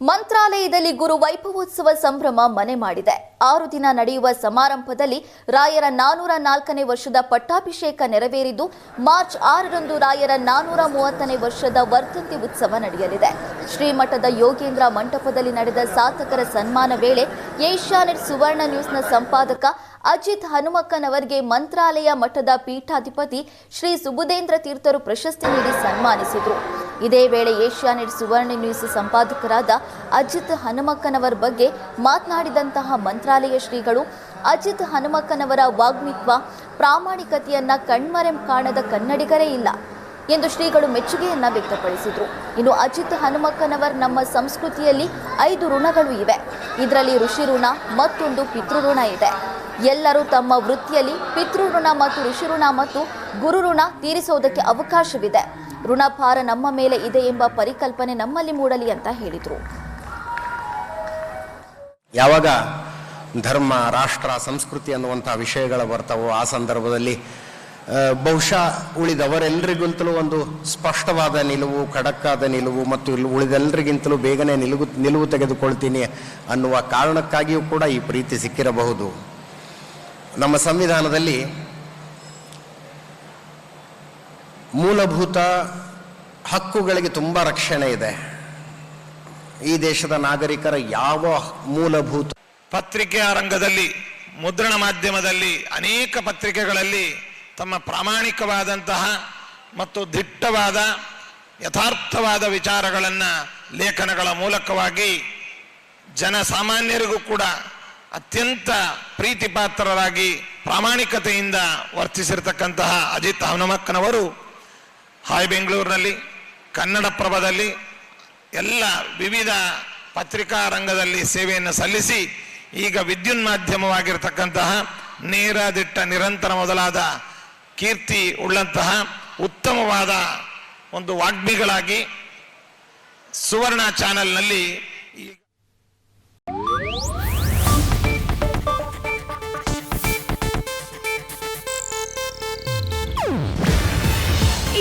ಮಂತ್ರಾಲಯದಲ್ಲಿ ಗುರು ವೈಭವೋತ್ಸವ ಸಂಭ್ರಮ ಮನೆ ಮಾಡಿದೆ. ಆರು ದಿನ ನಡೆಯುವ ಸಮಾರಂಭದಲ್ಲಿ ರಾಯರ ನಾನೂರ ನಾಲ್ಕನೇ ವರ್ಷದ ಪಟ್ಟಾಭಿಷೇಕ ನೆರವೇರಿದ್ದು ಮಾರ್ಚ್ ಆರರಂದು ರಾಯರ ನಾನೂರ ಮೂವತ್ತನೇ ವರ್ಷದ ವರ್ಧಂತಿ ಉತ್ಸವ ನಡೆಯಲಿದೆ. ಶ್ರೀಮಠದ ಯೋಗೇಂದ್ರ ಮಂಟಪದಲ್ಲಿ ನಡೆದ ಸಾಧಕರ ಸನ್ಮಾನ ವೇಳೆ ಏಷ್ಯಾನೆಟ್ ಸುವರ್ಣ ನ್ಯೂಸ್ನ ಸಂಪಾದಕ ಅಜಿತ್ ಹನುಮಕ್ಕನವರಿಗೆ ಮಂತ್ರಾಲಯ ಮಠದ ಪೀಠಾಧಿಪತಿ ಶ್ರೀ ಸುಬುಧೇಂದ್ರ ತೀರ್ಥರು ಪ್ರಶಸ್ತಿ ನೀಡಿ ಸನ್ಮಾನಿಸಿದರು. ಇದೇ ವೇಳೆ ಏಷ್ಯಾನೆಟ್ ಸುವರ್ಣ ನ್ಯೂಸ್ ಸಂಪಾದಕರಾದ ಅಜಿತ್ ಹನುಮಕ್ಕನವರ ಬಗ್ಗೆ ಮಾತನಾಡಿದಂತಹ ಮಂತ್ರಾಲಯ ಶ್ರೀಗಳು, ಅಜಿತ್ ಹನುಮಕ್ಕನವರ ವಾಗ್ಮಿತ್ವ ಪ್ರಾಮಾಣಿಕತೆಯನ್ನ ಕಣ್ಮರೆ ಕಾಣದ ಕನ್ನಡಿಗರೇ ಇಲ್ಲ ಎಂದು ಶ್ರೀಗಳು ಮೆಚ್ಚುಗೆಯನ್ನ ವ್ಯಕ್ತಪಡಿಸಿದರು. ಇನ್ನು ಅಜಿತ್ ಹನುಮಕ್ಕನವರ್ ನಮ್ಮ ಸಂಸ್ಕೃತಿಯಲ್ಲಿ ಐದು ಋಣಗಳು ಇವೆ. ಇದರಲ್ಲಿ ಋಷಿ ಋಣ ಮತ್ತೊಂದು ಪಿತೃಋಣ ಇದೆ. ಎಲ್ಲರೂ ತಮ್ಮ ವೃತ್ತಿಯಲ್ಲಿ ಪಿತೃಋಣ ಮತ್ತು ಋಷಿ ಋಣ ಮತ್ತು ಗುರು ಋಣ ತೀರಿಸೋದಕ್ಕೆ ಅವಕಾಶವಿದೆ. ಋಣಭಾರ ನಮ್ಮ ಮೇಲೆ ಇದೆ ಎಂಬ ಪರಿಕಲ್ಪನೆ ನಮ್ಮಲ್ಲಿ ಮೂಡಲಿ ಅಂತ ಹೇಳಿದರು. ಯಾವಾಗ ಧರ್ಮ, ರಾಷ್ಟ್ರ, ಸಂಸ್ಕೃತಿ ಅನ್ನುವಂಥ ವಿಷಯಗಳು ಬರ್ತಾವೋ ಆ ಸಂದರ್ಭದಲ್ಲಿ ಬಹುಶಃ ಉಳಿದವರೆಲ್ಲರಿಗಿಂತಲೂ ಒಂದು ಸ್ಪಷ್ಟವಾದ ನಿಲುವು, ಖಡಕ್ಕಾದ ನಿಲುವು ಮತ್ತು ಇಲ್ಲಿ ಉಳಿದೆಲ್ಲರಿಗಿಂತಲೂ ಬೇಗನೆ ನಿಲುವು ನಿಲುವು ತೆಗೆದುಕೊಳ್ತೀನಿ ಅನ್ನುವ ಕಾರಣಕ್ಕಾಗಿಯೂ ಕೂಡ ಈ ಪ್ರೀತಿ ಸಿಕ್ಕಿರಬಹುದು. ನಮ್ಮ ಸಂವಿಧಾನದಲ್ಲಿ ಮೂಲಭೂತ ಹಕ್ಕುಗಳಿಗೆ ತುಂಬ ರಕ್ಷಣೆ ಇದೆ. ಈ ದೇಶದ ನಾಗರಿಕರ ಯಾವ ಮೂಲಭೂತ ಪತ್ರಿಕೆಯ ರಂಗದಲ್ಲಿ ಮುದ್ರಣ ಮಾಧ್ಯಮದಲ್ಲಿ, ಅನೇಕ ಪತ್ರಿಕೆಗಳಲ್ಲಿ ತಮ್ಮ ಪ್ರಾಮಾಣಿಕವಾದಂತಹ ಮತ್ತು ದಿಟ್ಟವಾದ, ಯಥಾರ್ಥವಾದ ವಿಚಾರಗಳನ್ನು ಲೇಖನಗಳ ಮೂಲಕವಾಗಿ ಜನಸಾಮಾನ್ಯರಿಗೂ ಕೂಡ ಅತ್ಯಂತ ಪ್ರೀತಿಪಾತ್ರರಾಗಿ ಪ್ರಾಮಾಣಿಕತೆಯಿಂದ ವರ್ತಿಸಿರ್ತಕ್ಕಂತಹ ಅಜಿತ್ ಹನುಮಕ್ಕನವರು ಹಾಯ್ ಬೆಂಗಳೂರಿನಲ್ಲಿ ಕನ್ನಡಪ್ರಭದಲ್ಲಿ ಎಲ್ಲ ವಿವಿಧ ಪತ್ರಿಕಾ ರಂಗದಲ್ಲಿ ಸೇವೆಯನ್ನು ಸಲ್ಲಿಸಿ ಈಗ ವಿದ್ಯುನ್ ಮಾಧ್ಯಮವಾಗಿರ್ತಕ್ಕಂತಹ ನೇರ ದಿಟ್ಟ ನಿರಂತರ ಮೊದಲಾದ ಕೀರ್ತಿ ಉಳ್ಳಂತಹ ಉತ್ತಮವಾದ ಒಂದು ವಾಗ್ಮಿಗಳಾಗಿ ಸುವರ್ಣ ಚಾನೆಲ್ನಲ್ಲಿ